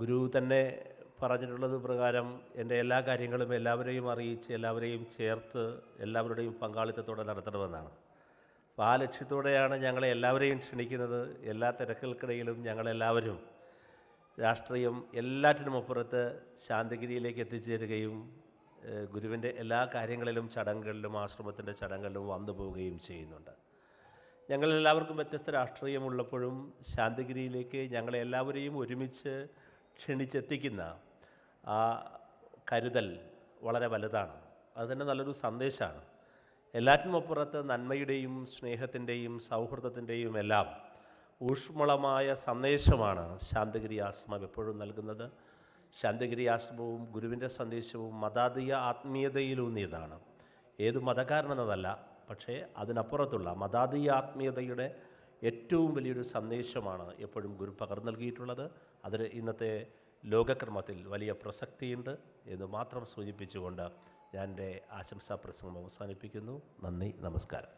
ഗുരു തന്നെ പറഞ്ഞിട്ടുള്ളത് പ്രകാരം എന്റെ എല്ലാ കാര്യങ്ങളും എല്ലാവരെയും അറിയിച്ച് എല്ലാവരെയും ചേർത്ത് എല്ലാവരുടെയും പങ്കാളിത്തത്തോടെ നടത്തണമെന്നാണ്. അപ്പോൾ ആ ലക്ഷ്യത്തോടെയാണ് ഞങ്ങളെ എല്ലാവരെയും ക്ഷണിക്കുന്നത്. എല്ലാ തിരക്കുകൾക്കിടയിലും ഞങ്ങളെല്ലാവരും രാഷ്ട്രീയം എല്ലാറ്റിനും അപ്പുറത്ത് ശാന്തിഗിരിയിലേക്ക് എത്തിച്ചേരുകയും ഗുരുവിന്റെ എല്ലാ കാര്യങ്ങളിലും ചടങ്ങുകളിലും ആശ്രമത്തിന്റെ ചടങ്ങുകളിലും വന്നു പോവുകയും ചെയ്യുന്നുണ്ട്. ഞങ്ങളെല്ലാവർക്കും വ്യത്യസ്ത രാഷ്ട്രീയമുള്ളപ്പോഴും ശാന്തിഗിരിയിലേക്ക് ഞങ്ങളെല്ലാവരെയും ഒരുമിച്ച് ക്ഷണിച്ചെത്തിക്കുന്ന ആ കരുതൽ വളരെ വലുതാണ്. അത് തന്നെ നല്ലൊരു സന്ദേശമാണ്. എല്ലാറ്റിനും അപ്പുറത്ത് നന്മയുടെയും സ്നേഹത്തിന്റെയും സൗഹൃദത്തിന്റെയും എല്ലാം ഊഷ്മളമായ സന്ദേശമാണ് ശാന്തഗിരി ആശ്രമം എപ്പോഴും നൽകുന്നത്. ശാന്തഗിരി ആശ്രമവും ഗുരുവിന്റെ സന്ദേശവും മതാതീയ ആത്മീയതയിലൂന്നിയതാണ്. ഏത് മതക്കാരനെന്നതല്ല പക്ഷേ അതിനപ്പുറത്തുള്ള മതാതീയ ആത്മീയതയുടെ ഏറ്റവും വലിയൊരു സന്ദേശമാണ് എപ്പോഴും ഗുരു പകർന്നു നൽകിയിട്ടുള്ളത്. അതിന് ഇന്നത്തെ ലോകക്രമത്തിൽ വലിയ പ്രസക്തിയുണ്ട് എന്ന് മാത്രം സൂചിപ്പിച്ചുകൊണ്ട് ഞാൻ എന്റെ ആശംസാ പ്രസംഗം അവസാനിപ്പിക്കുന്നു. നന്ദി നമസ്കാരം.